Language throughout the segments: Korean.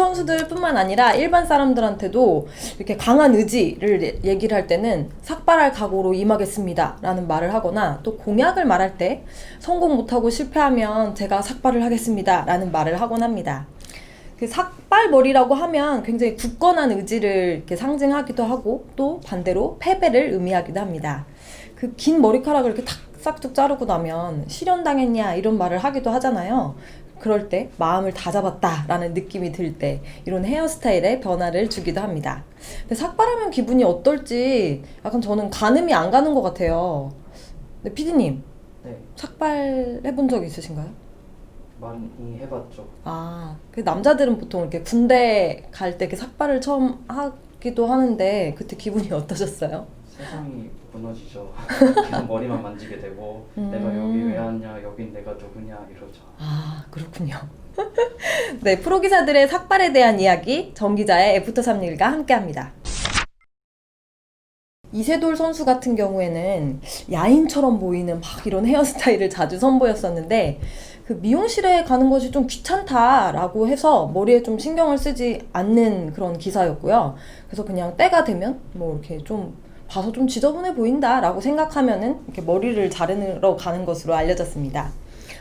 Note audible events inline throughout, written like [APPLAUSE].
선수들뿐만 아니라 일반 사람들한테도 이렇게 강한 의지를 예- 얘기를 할 때는 삭발할 각오로 임하겠습니다라는 말을 하거나 또 공약을 말할 때 성공 못하고 실패하면 제가 삭발을 하겠습니다라는 말을 하곤 합니다. 그 삭발머리라고 하면 굉장히 굳건한 의지를 이렇게 상징하기도 하고 또 반대로 패배를 의미하기도 합니다. 그 긴 머리카락을 이렇게 탁 싹둑 자르고 나면 실현당했냐 이런 말을 하기도 하잖아요. 그럴 때 마음을 다 잡았다라는 느낌이 들 때 이런 헤어스타일에 변화를 주기도 합니다. 근데 삭발하면 기분이 어떨지 약간 저는 가늠이 안 가는 것 같아요. 근데 피디님 네, 삭발 해 본 적 있으신가요? 많이 해봤죠. 아, 그 남자들은 보통 이렇게 군대 갈 때 이렇게 삭발을 처음 하기도 하는데 그때 기분이 [LAUGHS] 어떠셨어요? 세상이 무너지죠. 계속 [LAUGHS] 머리만 만지게 되고 음. 내가 여기 왜 왔냐, 여긴 내가 누구냐 이러죠. 아, 그렇군요. [LAUGHS] 네, 프로기사들의 삭발에 대한 이야기 정 기자의 애프터 3일과 함께합니다. 이세돌 선수 같은 경우에는 야인처럼 보이는 막 이런 헤어스타일을 자주 선보였었는데 그 미용실에 가는 것이 좀 귀찮다라고 해서 머리에 좀 신경을 쓰지 않는 그런 기사였고요. 그래서 그냥 때가 되면 뭐 이렇게 좀 봐서 좀 지저분해 보인다라고 생각하면은 이렇게 머리를 자르러 가는 것으로 알려졌습니다.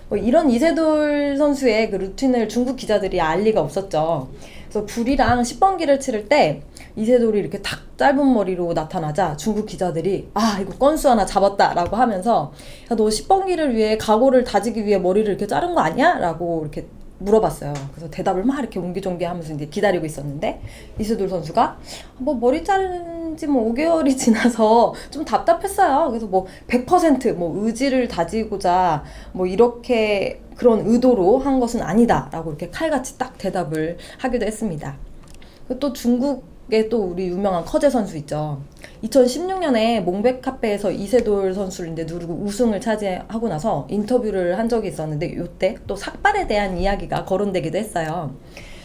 뭐 이런 이세돌 선수의 그 루틴을 중국 기자들이 알 리가 없었죠. 그래서 불이랑 10번기를 치를 때 이세돌이 이렇게 탁 짧은 머리로 나타나자 중국 기자들이 아 이거 건수 하나 잡았다라고 하면서 야, 너 10번기를 위해 각오를 다지기 위해 머리를 이렇게 자른 거 아니야? 라고 이렇게 물어봤어요. 그래서 대답을 막 이렇게 옹기종기 하면서 이제 기다리고 있었는데 이세돌 선수가 뭐 머리 자른 지 뭐 5개월이 [LAUGHS] 지나서 좀 답답했어요. 그래서 뭐 100%뭐 의지를 다지고자 뭐 이렇게 그런 의도로 한 것은 아니다라고 이렇게 칼같이 딱 대답을 하기도 했습니다. 또 중국 에또 우리 유명한 커제 선수 있죠. 2016년에 몽백 카페에서 이세돌 선수를 이제 누르고 우승을 차지하고 나서 인터뷰를 한 적이 있었는데 이때 또 삭발에 대한 이야기가 거론되기도 했어요.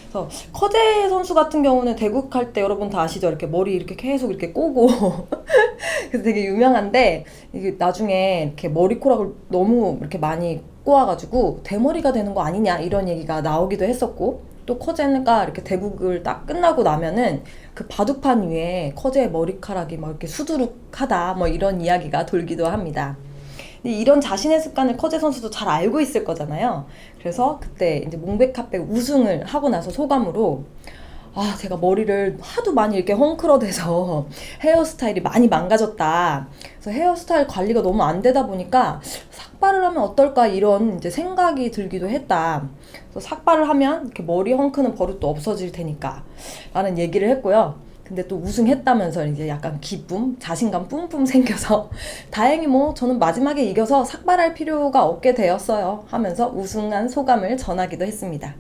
그래서 커제 선수 같은 경우는 대국 할 때 여러분 다 아시죠? 이렇게 머리 이렇게 계속 이렇게 꼬고 [LAUGHS] 그래서 되게 유명한데 이게 나중에 이렇게 머리코락을 너무 이렇게 많이 꼬아가지고 대머리가 되는 거 아니냐 이런 얘기가 나오기도 했었고 또 커제가 이렇게 대국을 딱 끝나고 나면은 그 바둑판 위에 커제의 머리카락이 막 이렇게 수두룩하다 뭐 이런 이야기가 돌기도 합니다. 근데 이런 자신의 습관을 커제 선수도 잘 알고 있을 거잖아요. 그래서 그때 이제 몽백 카페 우승을 하고 나서 소감으로 아, 제가 머리를 하도 많이 이렇게 헝클어대서 [LAUGHS] 헤어스타일이 많이 망가졌다. 그래서 헤어스타일 관리가 너무 안 되다 보니까 삭발을 하면 어떨까 이런 이제 생각이 들기도 했다. 그래서 삭발을 하면 이렇게 머리 헝크는 버릇도 없어질 테니까 라는 얘기를 했고요. 근데 또 우승했다면서 이제 약간 기쁨, 자신감 뿜뿜 [LAUGHS] 생겨서 다행히 뭐 저는 마지막에 이겨서 삭발할 필요가 없게 되었어요 하면서 우승한 소감을 전하기도 했습니다.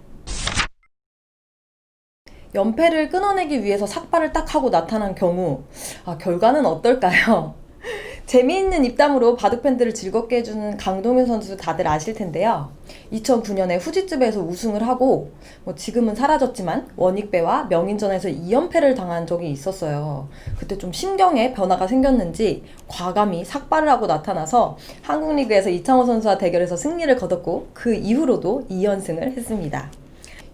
연패를 끊어내기 위해서 삭발을 딱 하고 나타난 경우 아, 결과는 어떨까요? [LAUGHS] 재미있는 입담으로 바둑 팬들을 즐겁게 해주는 강동윤 선수 다들 아실 텐데요. 2009년에 후지집에서 우승을 하고 뭐 지금은 사라졌지만 원익배와 명인전에서 2연패를 당한 적이 있었어요. 그때 좀 심경에 변화가 생겼는지 과감히 삭발을 하고 나타나서 한국 리그에서 이창호 선수와 대결해서 승리를 거뒀고 그 이후로도 2연승을 했습니다.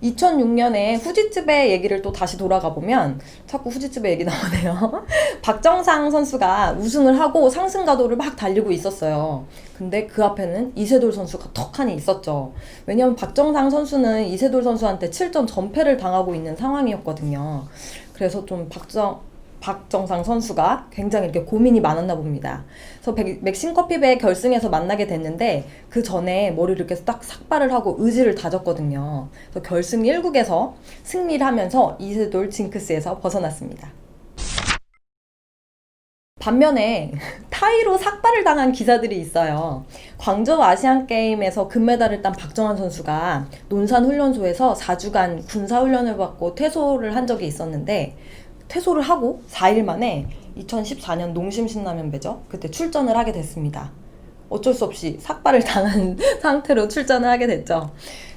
2006년에 후지집의 얘기를 또 다시 돌아가 보면 자꾸 후지집의 얘기 나오네요. [LAUGHS] 박정상 선수가 우승을 하고 상승 가도를 막 달리고 있었어요. 근데 그 앞에는 이세돌 선수가 턱하니 있었죠. 왜냐면 박정상 선수는 이세돌 선수한테 7전 전패를 당하고 있는 상황이었거든요. 그래서 좀 박정 박정상 선수가 굉장히 이렇게 고민이 많았나 봅니다. 그래서 백- 맥심 커피배 결승에서 만나게 됐는데 그 전에 머리를 이렇게 딱 삭발을 하고 의지를 다졌거든요. 그래서 결승 1국에서 승리를 하면서 이세돌 징크스에서 벗어났습니다. 반면에 [LAUGHS] 타이로 삭발을 당한 기사들이 있어요. 광저우 아시안 게임에서 금메달을 딴 박정환 선수가 논산 훈련소에서 4주간 군사 훈련을 받고 퇴소를 한 적이 있었는데 퇴소를 하고 4일 만에 2014년 농심 신라면 배죠. 그때 출전을 하게 됐습니다. 어쩔 수 없이 삭발을 당한 [LAUGHS] 상태로 출전을 하게 됐죠.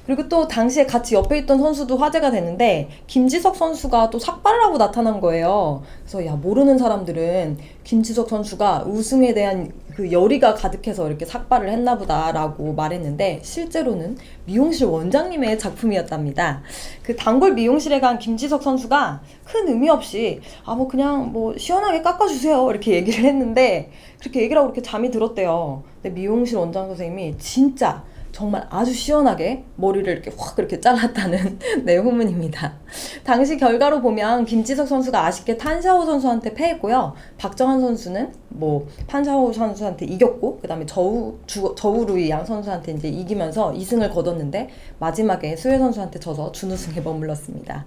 그리고 또 당시에 같이 옆에 있던 선수도 화제가 되는데 김지석 선수가 또 삭발을 하고 나타난 거예요. 그래서 야 모르는 사람들은 김지석 선수가 우승에 대한 그 열의가 가득해서 이렇게 삭발을 했나 보다라고 말했는데 실제로는 미용실 원장님의 작품이었답니다. 그 단골 미용실에 간 김지석 선수가 큰 의미 없이 아 뭐 그냥 뭐 시원하게 깎아주세요 이렇게 얘기를 했는데 그렇게 얘기를 하고 이렇게 잠이 들었대요. 근데 미용실 원장 선생님이 진짜 정말 아주 시원하게 머리를 이렇게 확 이렇게 잘랐다는 [LAUGHS] 네, 후문입니다. 당시 결과로 보면 김지석 선수가 아쉽게 탄샤오 선수한테 패했고요. 박정환 선수는 뭐 판샤오 선수한테 이겼고 그다음에 저우 주, 저우루이 양 선수한테 이제 이기면서 2승을 거뒀는데 마지막에 수혜 선수한테 져서 준우승에 머물렀습니다.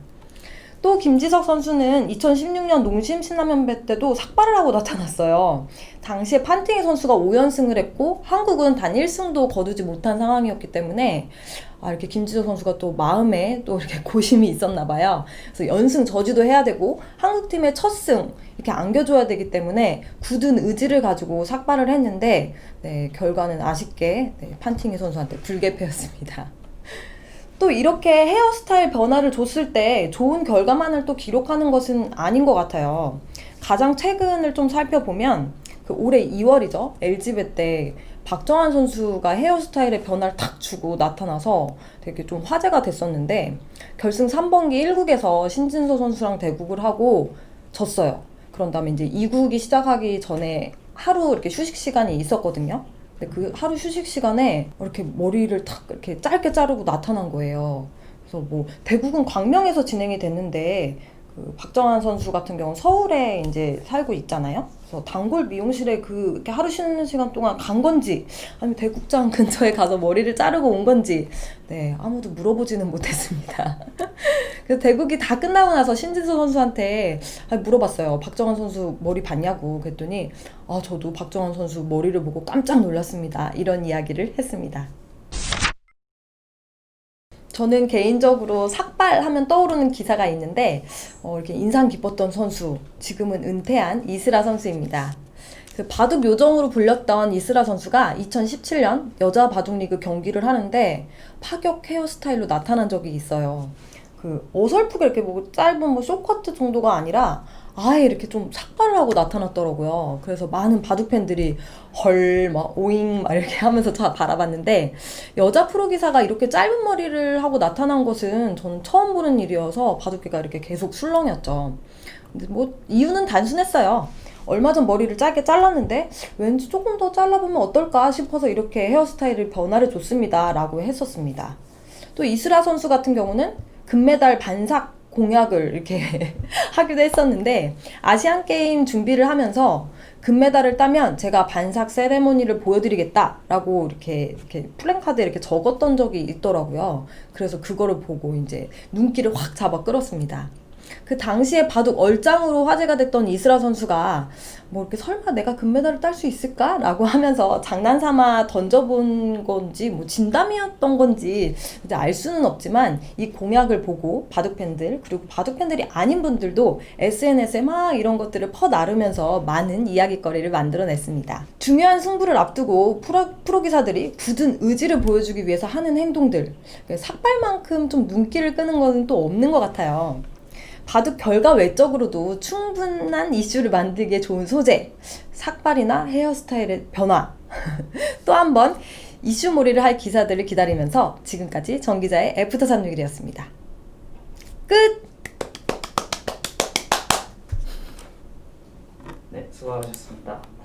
또 김지석 선수는 2016년 농심 신라면배 때도 삭발을 하고 나타났어요. 당시에 판팅이 선수가 5연승을 했고 한국은 단 1승도 거두지 못한 상황이었기 때문에 아, 이렇게 김지석 선수가 또 마음에 또 이렇게 [LAUGHS] 고심이 있었나 봐요. 그래서 연승 저지도 해야 되고 한국팀의 첫 승 이렇게 안겨줘야 되기 때문에 굳은 의지를 가지고 삭발을 했는데 네, 결과는 아쉽게 네, 판팅이 선수한테 불개패였습니다. 또 이렇게 헤어스타일 변화를 줬을 때 좋은 결과만을 또 기록하는 것은 아닌 것 같아요. 가장 최근을 좀 살펴보면 그 올해 2월이죠. LG배 때 박정환 선수가 헤어스타일의 변화를 탁 주고 나타나서 되게 좀 화제가 됐었는데 결승 3번기 1국에서 신진서 선수랑 대국을 하고 졌어요. 그런 다음에 이제 2국이 시작하기 전에 하루 이렇게 휴식 시간이 있었거든요. 근데 그 하루 휴식 시간에 이렇게 머리를 탁 이렇게 짧게 자르고 나타난 거예요. 그래서 뭐 대국은 광명에서 진행이 됐는데 그 박정환 선수 같은 경우는 서울에 이제 살고 있잖아요. 그래서 단골 미용실에 그 이렇게 하루 쉬는 시간 동안 간 건지 아니면 대국장 [LAUGHS] 근처에 가서 머리를 자르고 온 건지 네 아무도 물어보지는 못했습니다. [LAUGHS] 그래서 대국이 다 끝나고 나서 신진수 선수한테 아, 물어봤어요. 박정환 선수 머리 봤냐고 그랬더니 아 저도 박정환 선수 머리를 보고 깜짝 놀랐습니다. 이런 이야기를 했습니다. 저는 개인적으로 삭발하면 떠오르는 기사가 있는데 어, 이렇게 인상 깊었던 선수 지금은 은퇴한 이스라 선수입니다. 그 바둑 요정으로 불렸던 이스라 선수가 2017년 여자 바둑리그 경기를 하는데 파격 헤어스타일로 나타난 적이 있어요. 그 어설프게 이렇게 뭐 짧은 뭐 쇼커트 정도가 아니라 아예 이렇게 좀 삭발을 하고 나타났더라고요. 그래서 많은 바둑 팬들이 헐, 막 오잉 막 이렇게 [LAUGHS] 하면서 다 바라봤는데 여자 프로 기사가 이렇게 짧은 머리를 하고 나타난 것은 저는 처음 보는 일이어서 바둑기가 이렇게 계속 술렁였죠. 근데 뭐 이유는 단순했어요. 얼마 전 머리를 짧게 잘랐는데 왠지 조금 더 잘라보면 어떨까 싶어서 이렇게 헤어스타일을 변화를 줬습니다. 라고 했었습니다. 또 이스라 선수 같은 경우는 금메달 반삭 공약을 이렇게 [LAUGHS] 하기도 했었는데 아시안 게임 준비를 하면서 금메달을 따면 제가 반삭 세레모니를 보여드리겠다라고 이렇게 이렇게 플랜카드에 이렇게 적었던 적이 있더라고요. 그래서 그거를 보고 이제 눈길을 확 잡아 끌었습니다. 그 당시에 바둑 얼짱으로 화제가 됐던 이스라 선수가 뭐 이렇게 설마 내가 금메달을 딸 수 있을까 라고 하면서 장난삼아 던져본 건지 뭐 진담이었던 건지 이제 알 수는 없지만 이 공약을 보고 바둑 팬들 그리고 바둑 팬들이 아닌 분들도 SNS에 막 이런 것들을 퍼 나르면서 많은 이야기거리를 만들어냈습니다. 중요한 승부를 앞두고 프로, 프로 기사들이 굳은 의지를 보여주기 위해서 하는 행동들 삭발만큼 좀 눈길을 끄는 것은 또 없는 것 같아요. 바둑 결과 외적으로도 충분한 이슈를 만들기에 좋은 소재, 삭발이나 헤어스타일의 변화. [LAUGHS] 또 한 번 이슈몰이를 할 기사들을 기다리면서 지금까지 정 기자의 애프터 361이었습니다. 끝! 네, 수고하셨습니다.